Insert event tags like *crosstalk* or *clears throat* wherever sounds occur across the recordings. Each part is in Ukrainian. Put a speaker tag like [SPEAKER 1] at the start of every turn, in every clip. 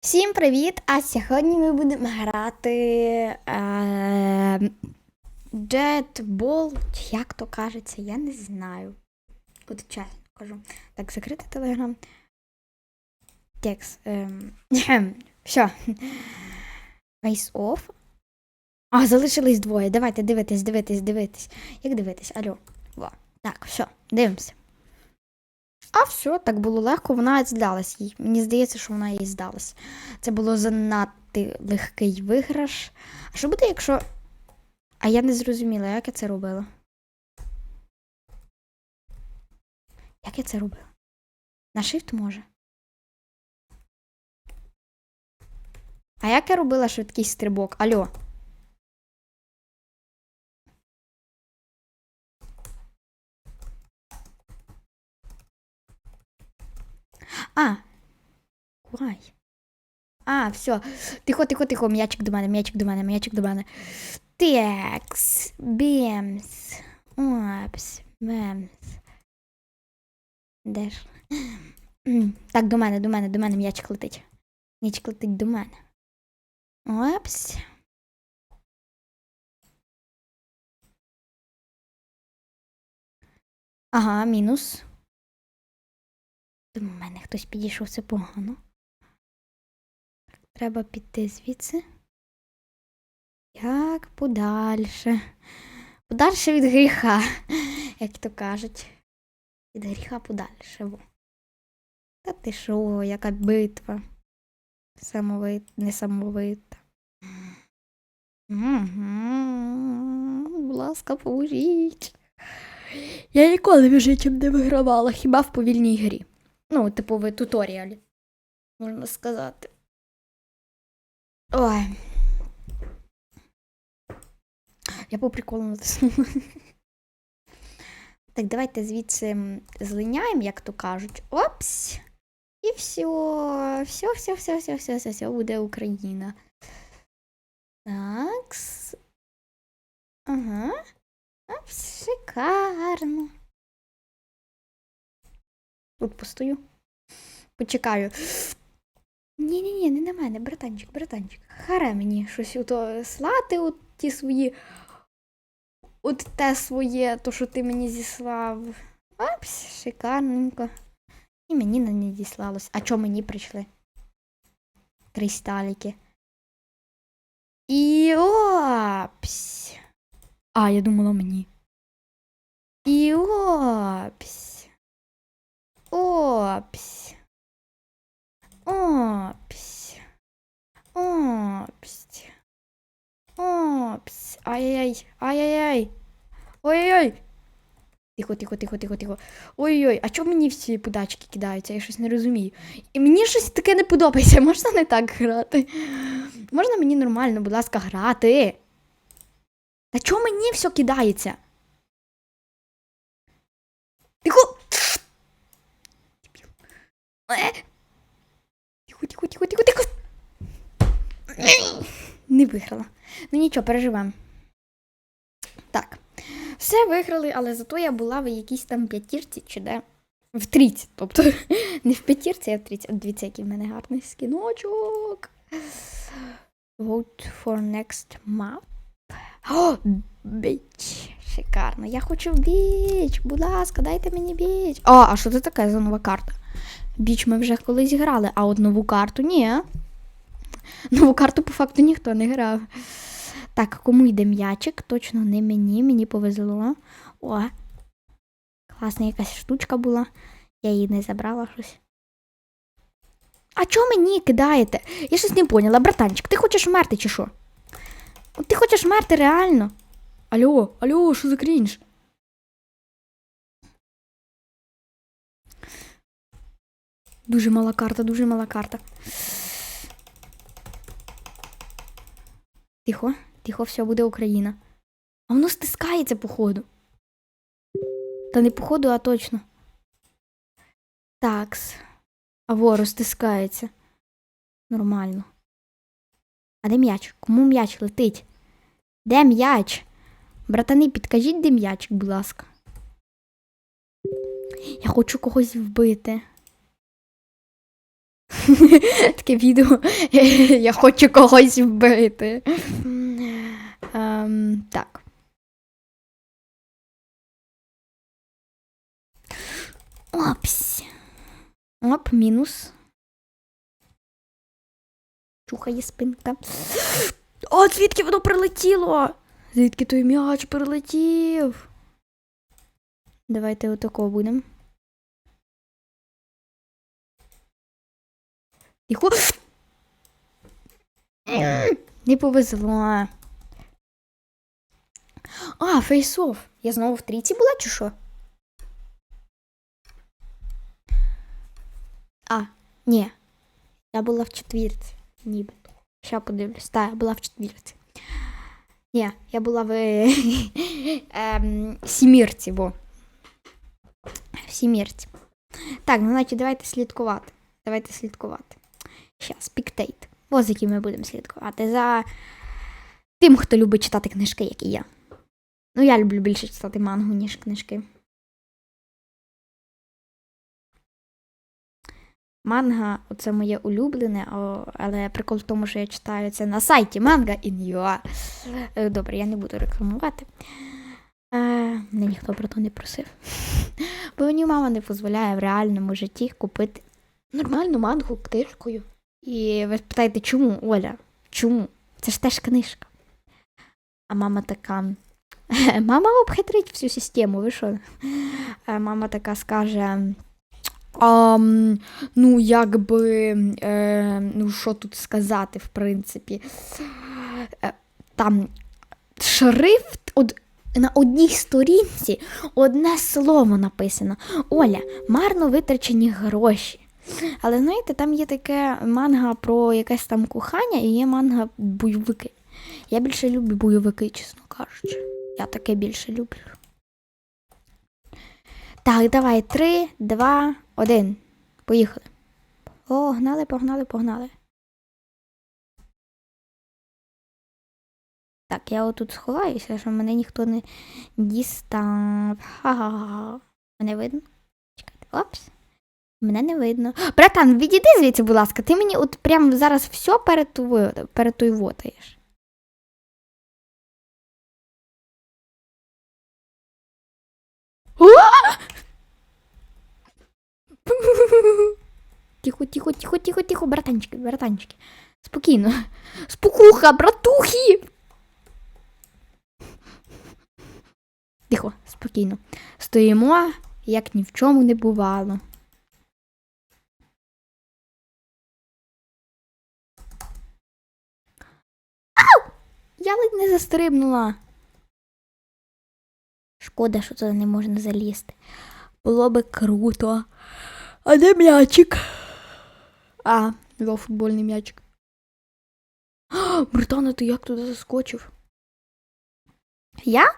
[SPEAKER 1] Всім привіт! А сьогодні ми будемо грати е, як то кажеться, я не знаю. От чесно кажу. Так, закрити телеграм. Текст. ем, Все. Face off. А, залишились двоє. Давайте дивитись, дивитись, дивитись. Як дивитись? Алло. Во. Так, все, дивимося. А все, так було легко, вона здалась їй. Мені здається, що вона їй здалась. Це було занадто легкий виграш. А що буде, якщо. А я не зрозуміла, як я це робила. Як я це робила? На shift може. А як я робила швидкий стрибок? Алло. А. Куай. А, все. Тихо, тихо, тихо. М'ячик до мене, м'ячик до мене, м'ячик до мене. Текс. Бімс. Опс. Бемс. Де ж? *clears throat* Так, до мене, до мене, до мене м'ячик летить. М'ячик летить до мене. Опс. Ага, мінус. До мене хтось підійшов, це погано. Треба піти звідси. Як подальше. Подальше від гріха, *laughs* як то кажуть. Від гріха подальше. Та ти що, яка битва? Самовит, несамовита. Мгм. Будь ласка, поможіть. Я ніколи в житті не вигравала, хіба в повільній грі. Ну, в туторіалі, можна сказати. Ой. Я по натиснула. Так, давайте звідси злиняємо, як то кажуть. Опс! І все. Все, все, все, все, все, все, все, буде Україна. Такс. Ага. Опс, шикарно. Тут постою. Почекаю. Ні-ні-ні, не на мене, братанчик, братанчик. Харе мені щось ото слати, от ті свої. От те своє, то, що ти мені зіслав. Опс, шикарненько. І мені не надіслалось. А чого мені прийшли? Кристаліки. І опс. А, я думала мені. І опс. Опс. Опс. Опс. Опс. Ай-яй-яй. Ай-яй-яй. Ой-ой-ой. Тихо, тихо, тихо, тихо, тихо. Ой-ой, а чому мені всі подачки кидаються? Я щось не розумію. І мені щось таке не подобається. Можна не так грати? Можна мені нормально, будь ласка, грати? Та чому мені все кидається? Тихо! Е! Тихо, тихо, тихо, тихо, тихо. Не виграла. Ну нічого, переживемо. Так. Все виграли, але зато я була в якійсь там п'ятірці чи де. В трійці. Тобто *laughs* не в п'ятірці, а в трійці. Дивіться, який в мене гарний скіночок. Vote for next map. О, біч. Шикарно. Я хочу біч. Будь ласка, дайте мені біч. О, а що це таке за нова карта? Біч ми вже колись грали, а от нову карту ні. Нову карту по факту ніхто не грав. Так, кому йде м'ячик? Точно не мені, мені повезло. О, класна якась штучка була. Я її не забрала щось. А чого мені кидаєте? Я щось не поняла, братанчик, ти хочеш вмерти чи що? Ти хочеш вмерти реально? Алло, алло, що за крінж? Дуже мала карта, дуже мала карта. Тихо, тихо, все, буде Україна. А воно стискається, походу. Та не походу, а точно. Такс. А во, розтискається. Нормально. А де м'яч? Кому м'яч летить? Де м'яч? Братани, підкажіть, де м'ячик, будь ласка. Я хочу когось вбити. *laughs* Таке відео. *laughs* Я хочу когось вбити. Ем, так. Опс. Оп, мінус. Чухає спинка. О, звідки воно прилетіло? Звідки той м'яч прилетів? Давайте отако будемо. Тихо. Не повезло. А, фейсоф. Я знову в трійці була, чи що? А, ні. Я була в четвірці. Нібито. Ща подивлюсь. Так, я була в четвірці. Ні, я була в *laughs* ем, сімірці, бо. В сімірці. Так, ну значить, давайте слідкувати. Давайте слідкувати. Щас, піктейт. Ось за яким ми будемо слідкувати. За тим, хто любить читати книжки, як і я. Ну, я люблю більше читати мангу, ніж книжки. Манга це моє улюблене, але прикол в тому, що я читаю це на сайті manga.in.ua. Е, Добре, я не буду рекламувати. Е, мене ніхто про то не просив. Бо мені мама не дозволяє в реальному житті купити нормальну мангу книжкою. І ви питаєте, чому, Оля? Чому? Це ж теж книжка. А мама така. Мама обхитрить всю систему, ви що? Е, Мама така скаже. А, ну, якби, е, ну, що тут сказати, в принципі. Е, там шрифт од, на одній сторінці одне слово написано. Оля, марно витрачені гроші. Але знаєте, там є таке манга про якесь там кохання і є манга бойовики. Я більше люблю бойовики, чесно кажучи. Я таке більше люблю. Так, давай, три, два, один. Поїхали. Погнали, погнали, погнали. Так, я отут сховаюся, щоб мене ніхто не дістав. Ха-ха-ха. Мене видно? Чекайте. Опс. Мене не видно. Братан, відійди звідси, будь ласка. Ти мені от прямо зараз все перетуво- перетуйвотаєш. *laughs* Тихо, тихо, тихо, тихо, тихо, братанчики, братанчики. Спокійно. Спокуха, братухи. Тихо, спокійно. Стоїмо, як ні в чому не бувало. Я ледь не застрибнула. Шкода, що туди не можна залізти. Було би круто. А де м'ячик? А, його футбольний м'ячик. А, ти як туди заскочив? Я?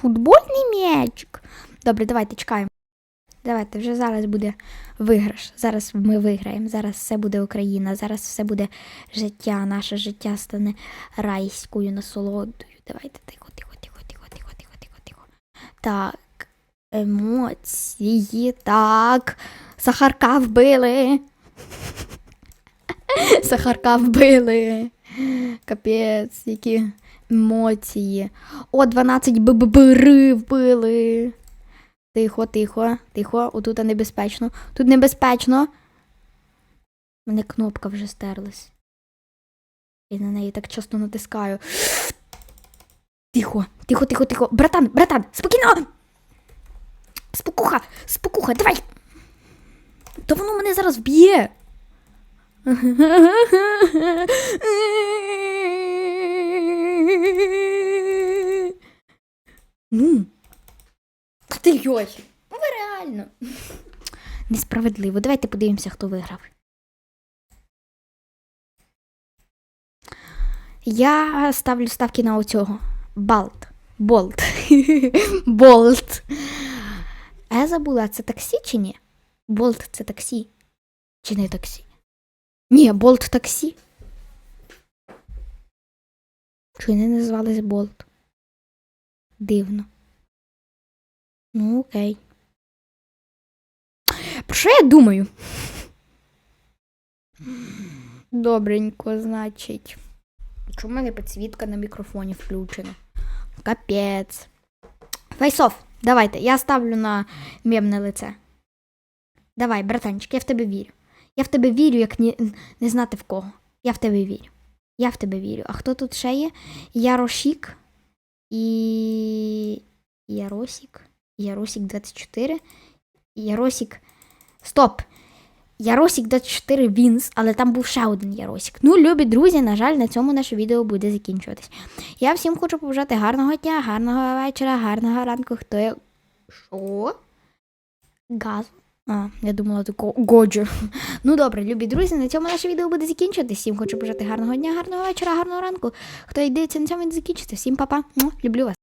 [SPEAKER 1] Футбольний м'ячик. Добре, давайте чекаємо. Давайте, вже зараз буде виграш. Зараз ми виграємо. Зараз все буде Україна. Зараз все буде життя. Наше життя стане райською насолодою. Давайте тихо, тихо, тихо, тихо, тихо, тихо, тихо, тихо. Так, емоції, так. Сахарка вбили. *laughs* Сахарка вбили. Капець, які емоції. О, 12 БББРи вбили. Тихо, тихо, тихо, отут небезпечно. Тут небезпечно. У мене кнопка вже стерлась. Я на неї так часто натискаю. Тихо, тихо, тихо, тихо. Братан, братан, спокійно. Спокуха, спокуха, давай. Та воно мене зараз вб'є. *laughs* Ну. Ти йой. Ну ви реально. Несправедливо. Давайте подивимося, хто виграв. Я ставлю ставки на оцього. Балт. Болт. *laughs* Болт. А я забула, це таксі чи ні? Болт це таксі. Чи не таксі? Ні, болт таксі. Чи не назвались болт? Дивно. Ну, окей. Про що я думаю? Добренько, значить. Чому в мене підсвітка на мікрофоні включена? Капець. Фейсоф, давайте, я ставлю на мемне лице. Давай, братанчик, я в тебе вірю. Я в тебе вірю, як ні, не знати в кого. Я в тебе вірю. Я в тебе вірю. А хто тут ще є? Ярошік і. Яросік. Яросік 24. Яросік. Стоп! Яросік 24 Вінс, але там був ще один Яросік. Ну, любі друзі, на жаль, на цьому наше відео буде закінчуватись. Я всім хочу побажати гарного дня, гарного вечора, гарного ранку. Хто є. Що? Газ? А, я думала, ти ко- Годжо. Ну добре, любі друзі, на цьому наше відео буде закінчуватись. Всім хочу побажати гарного дня, гарного вечора, гарного ранку. Хто йдеться на цьому закінчиться. Всім па-па. Люблю вас.